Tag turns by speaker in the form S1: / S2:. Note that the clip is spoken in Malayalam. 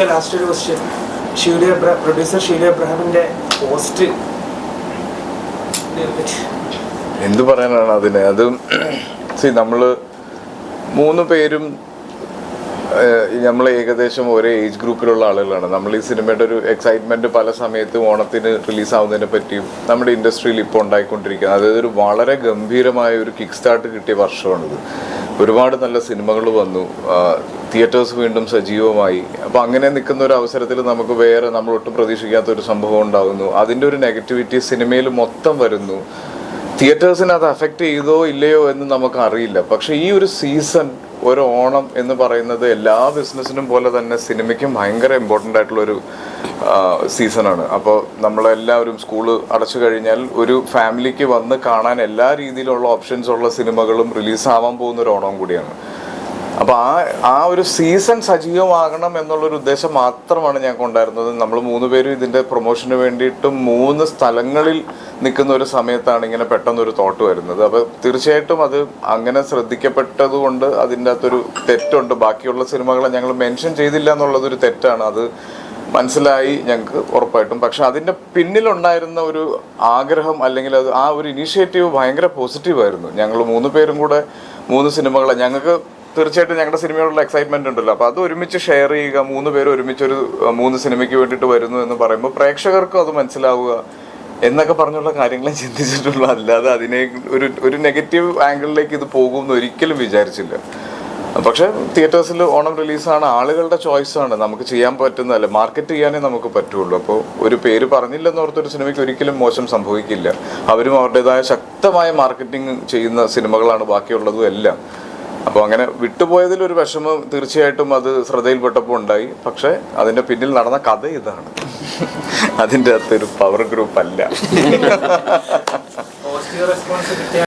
S1: നമുക്ക് ലാസ്റ്റ് ഒരു ക്വസ്റ്റ്യൻ ഷീലി പ്രൊഡ്യൂസർ ഷീലി അബ്രഹാമിന്റെ പോസ്റ്റ്
S2: എന്ത് പറയാനാണ് അതിന്? അത് സി നമ്മൾ മൂന്ന് പേരും നമ്മൾ ഏകദേശം ഒരേ ഏജ് ഗ്രൂപ്പിലുള്ള ആളുകളാണ്. നമ്മൾ ഈ സിനിമയുടെ ഒരു എക്സൈറ്റ്മെന്റ് പല സമയത്തും ഓണത്തിന് റിലീസ് ആവുന്നതിനെ പറ്റിയും നമ്മുടെ ഇൻഡസ്ട്രിയിൽ ഇപ്പോൾ ഉണ്ടായിക്കൊണ്ടിരിക്കുന്നത്. അതായത് ഒരു വളരെ ഗംഭീരമായ ഒരു കിക്ക് സ്റ്റാർട്ട് കിട്ടിയ വർഷമാണിത്. ഒരുപാട് നല്ല സിനിമകൾ വന്നു. തിയേറ്റേഴ്സ് വീണ്ടും സജീവമായി. അപ്പോൾ അങ്ങനെ നിൽക്കുന്ന ഒരു അവസരത്തിൽ നമുക്ക് വേറെ നമ്മൾ ഒട്ടും പ്രതീക്ഷിക്കാത്ത ഒരു സംഭവം ഉണ്ടാകുന്നു അതിന്റെ ഒരു നെഗറ്റിവിറ്റി സിനിമയിൽ മൊത്തം വരുന്നു. തിയേറ്റേഴ്സിനെ അത് അഫക്റ്റ് ചെയ്തോ ഇല്ലയോ എന്ന് നമുക്ക് അറിയില്ല. പക്ഷെ ഈ ഒരു സീസൺ ഒരു ഓണം എന്ന് പറയുന്നത് എല്ലാ ബിസിനസ്സിനും പോലെ തന്നെ സിനിമയ്ക്കും ഭയങ്കര ഇമ്പോർട്ടന്റ് ആയിട്ടുള്ള ഒരു സീസണാണ് അപ്പോൾ നമ്മളെല്ലാവരും സ്കൂൾ അടച്ചു കഴിഞ്ഞാൽ ഒരു ഫാമിലിക്ക് വന്ന് കാണാൻ എല്ലാ രീതിയിലുള്ള ഓപ്ഷൻസ് ഉള്ള സിനിമകളും റിലീസാവാൻ പോകുന്ന ഒരു ഓണം കൂടിയാണ്. അപ്പോൾ ആ ആ ഒരു സീസൺ സജീവമാകണം എന്നുള്ളൊരു ഉദ്ദേശം മാത്രമാണ് ഞാൻ ഉണ്ടായിരുന്നത്. നമ്മൾ മൂന്ന് പേരും ഇതിന്റെ പ്രൊമോഷന് വേണ്ടിയിട്ട് മൂന്ന് സ്ഥലങ്ങളിൽ നിൽക്കുന്ന ഒരു സമയത്താണ് ഇങ്ങനെ പെട്ടെന്ന് ഒരു തോട്ട് വരുന്നത്. അപ്പോൾ തീർച്ചയായിട്ടും അത് അങ്ങനെ ശ്രദ്ധിക്കപ്പെട്ടത് കൊണ്ട് അതിന്റെ അകത്തൊരു തെറ്റുണ്ട്. ബാക്കിയുള്ള സിനിമകളെ ഞങ്ങൾ മെൻഷൻ ചെയ്തില്ല എന്നുള്ളതൊരു തെറ്റാണ്. അത് മനസ്സിലായി ഞങ്ങൾക്ക് ഉറപ്പായിട്ടും. പക്ഷെ അതിന്റെ പിന്നിലുണ്ടായിരുന്ന ഒരു ആഗ്രഹം അല്ലെങ്കിൽ അത് ആ ഒരു ഇനീഷ്യേറ്റീവ് ഭയങ്കര പോസിറ്റീവായിരുന്നു ഞങ്ങൾ മൂന്ന് പേരും കൂടെ മൂന്ന് സിനിമകളെ ഞങ്ങൾക്ക് തീർച്ചയായിട്ടും ഞങ്ങളുടെ സിനിമയോടുള്ള എക്സൈറ്റ്മെന്റ് ഉണ്ടല്ലോ. അപ്പോൾ അത് ഒരുമിച്ച് ഷെയർ ചെയ്യുക മൂന്ന് പേര് ഒരുമിച്ച് ഒരു മൂന്ന് സിനിമയ്ക്ക് വേണ്ടിയിട്ട് വരുന്നു എന്ന് പറയുമ്പോൾ പ്രേക്ഷകർക്കും അത് മനസ്സിലാവുക എന്നൊക്കെ പറഞ്ഞുള്ള കാര്യങ്ങളെ ചിന്തിച്ചിട്ടുള്ളൂ. അല്ലാതെ അതിനെ ഒരു ഒരു നെഗറ്റീവ് ആംഗിളിലേക്ക് ഇത് പോകുമെന്ന് ഒരിക്കലും വിചാരിച്ചില്ല. പക്ഷെ തിയേറ്റേഴ്സിൽ ഓണം റിലീസാണ് ആളുകളുടെ ചോയ്സാണ് നമുക്ക് ചെയ്യാൻ പറ്റുന്നതല്ല മാർക്കറ്റ് ചെയ്യാനേ നമുക്ക് പറ്റുള്ളൂ. അപ്പോൾ ഒരു പേര് പറഞ്ഞില്ലെന്ന് ഓർത്തൊരു സിനിമയ്ക്ക് ഒരിക്കലും മോശം സംഭവിക്കില്ല. അവരും അവരുടേതായ ശക്തമായ മാർക്കറ്റിംഗ് ചെയ്യുന്ന സിനിമകളാണ് ബാക്കിയുള്ളതും എല്ലാം. അപ്പോൾ അങ്ങനെ വിട്ടുപോയതിൽ ഒരു വിഷമം തീർച്ചയായിട്ടും അത് ശ്രദ്ധയിൽപ്പെട്ടപ്പോൾ ഉണ്ടായി. പക്ഷേ അതിന്റെ പിന്നിൽ നടന്ന കഥ ഇതാണ്. അതിന്റെ അകത്തൊരു പവർ ഗ്രൂപ്പ് അല്ല.